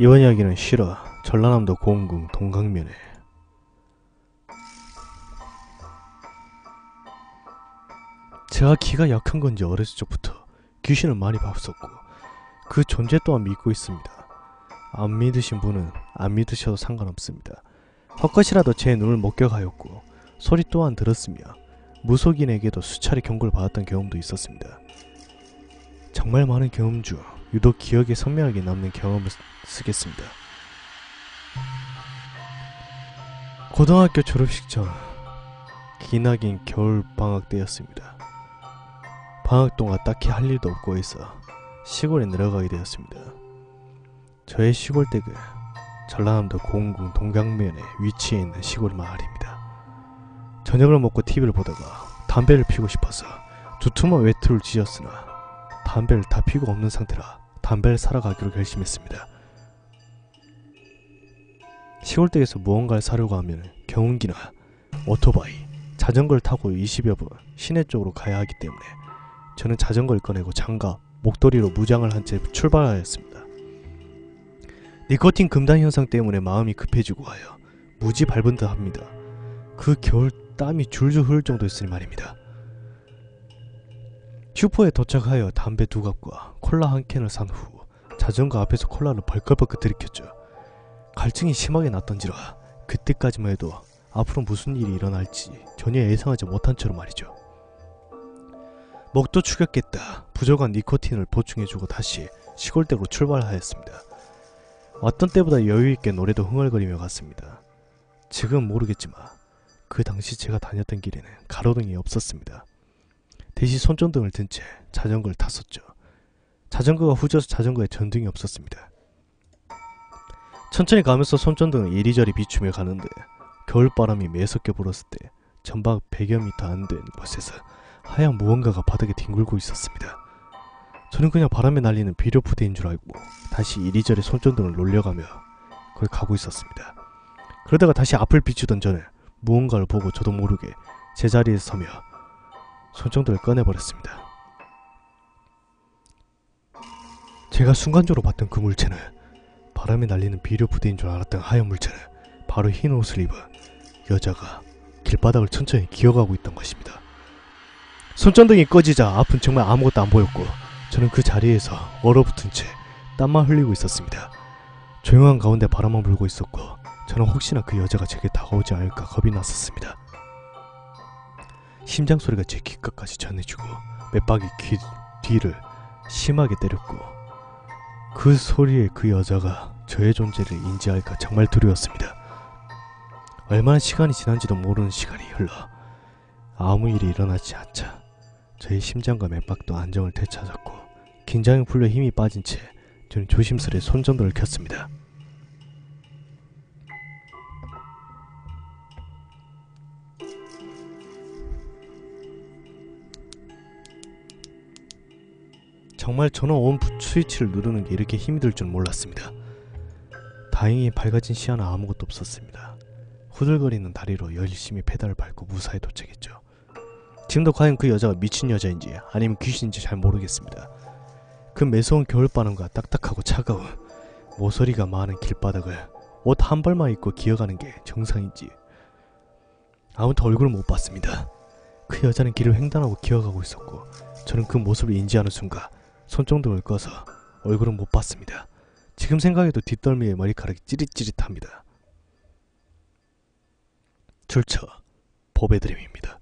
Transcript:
이번 이야기는 실화 전라남도 고흥군 동강면에 제가 기가 약한 건지 어렸을 적부터 귀신을 많이 봤었고 그 존재 또한 믿고 있습니다. 안 믿으신 분은 안 믿으셔도 상관없습니다. 헛것이라도 제 눈을 목격하였고 소리 또한 들었으며 무속인에게도 수차례 경고를 받았던 경험도 있었습니다. 정말 많은 경험 중 유독 기억에 선명하게 남는 경험을 쓰- 쓰겠습니다. 고등학교 졸업식 전 기나긴 겨울 방학 때였습니다. 방학 동안 딱히 할 일도 없고 해서 시골에 내려가게 되었습니다. 저의 시골 댁은 전라남도 고흥군 동강면에 위치해 있는 시골 마을입니다. 저녁을 먹고 TV를 보다가 담배를 피우고 싶어서 두툼한 외투를 지었으나 담배를 다 피고 없는 상태라 담배를 사러 가기로 결심했습니다. 시골댁에서 무언가를 사려고 하면 경운기나 오토바이, 자전거를 타고 20여 분 시내 쪽으로 가야 하기 때문에 저는 자전거를 꺼내고 장갑, 목도리로 무장을 한 채 출발하였습니다. 니코틴 금단 현상 때문에 마음이 급해지고 하여 무지 밟은 듯 합니다. 그 겨울 땀이 줄줄 흐를 정도였으니 말입니다. 슈퍼에 도착하여 담배 두 갑과 콜라 한 캔을 산 후 자전거 앞에서 콜라를 벌컥벌컥 들이켰죠. 갈증이 심하게 났던지라 그때까지만 해도 앞으로 무슨 일이 일어날지 전혀 예상하지 못한 채로 말이죠. 목도 축였겠다. 부족한 니코틴을 보충해주고 다시 시골댁으로 출발하였습니다. 왔던 때보다 여유있게 노래도 흥얼거리며 갔습니다. 지금 모르겠지만 그 당시 제가 다녔던 길에는 가로등이 없었습니다. 대신 손전등을 든 채 자전거를 탔었죠. 자전거가 후져서 자전거에 전등이 없었습니다. 천천히 가면서 손전등을 이리저리 비추며 가는데 겨울바람이 매섭게 불었을 때 전방 100여 미터 안 된 곳에서 하얀 무언가가 바닥에 뒹굴고 있었습니다. 저는 그냥 바람에 날리는 비료 푸대인 줄 알고 다시 이리저리 손전등을 놀려가며 거기 가고 있었습니다. 그러다가 다시 앞을 비추던 저는 무언가를 보고 저도 모르게 제자리에 서며 손전등을 꺼내버렸습니다. 제가 순간적으로 봤던 그 물체는 바람에 날리는 비료 부대인 줄 알았던 하얀 물체는 바로 흰 옷을 입은 여자가 길바닥을 천천히 기어가고 있던 것입니다. 손전등이 꺼지자 앞은 정말 아무것도 안 보였고 저는 그 자리에서 얼어붙은 채 땀만 흘리고 있었습니다. 조용한 가운데 바람만 불고 있었고 저는 혹시나 그 여자가 제게 다가오지 않을까 겁이 났었습니다. 심장 소리가 제 귓가까지 전해지고 맥박이 귀 뒤를 심하게 때렸고 그 소리에 그 여자가 저의 존재를 인지할까 정말 두려웠습니다. 얼마나 시간이 지난지도 모르는 시간이 흘러 아무 일이 일어나지 않자 저의 심장과 맥박도 안정을 되찾았고 긴장이 풀려 힘이 빠진 채 저는 조심스레 손전등을 켰습니다. 정말 저는 온 부- 스위치를 누르는 게 이렇게 힘이 들 줄 몰랐습니다. 다행히 밝아진 시야는 아무것도 없었습니다. 후들거리는 다리로 열심히 페달을 밟고 무사히 도착했죠. 지금도 과연 그 여자가 미친 여자인지 아니면 귀신인지 잘 모르겠습니다. 그 매서운 겨울바람과 딱딱하고 차가운 모서리가 많은 길바닥을 옷 한 벌만 입고 기어가는 게 정상인지 아무튼 얼굴을 못 봤습니다. 그 여자는 길을 횡단하고 기어가고 있었고 저는 그 모습을 인지하는 순간 손전등을 꺼서 얼굴은 못 봤습니다. 지금 생각해도 뒷덜미에 머리카락이 찌릿찌릿합니다. 출처 보배드림입니다.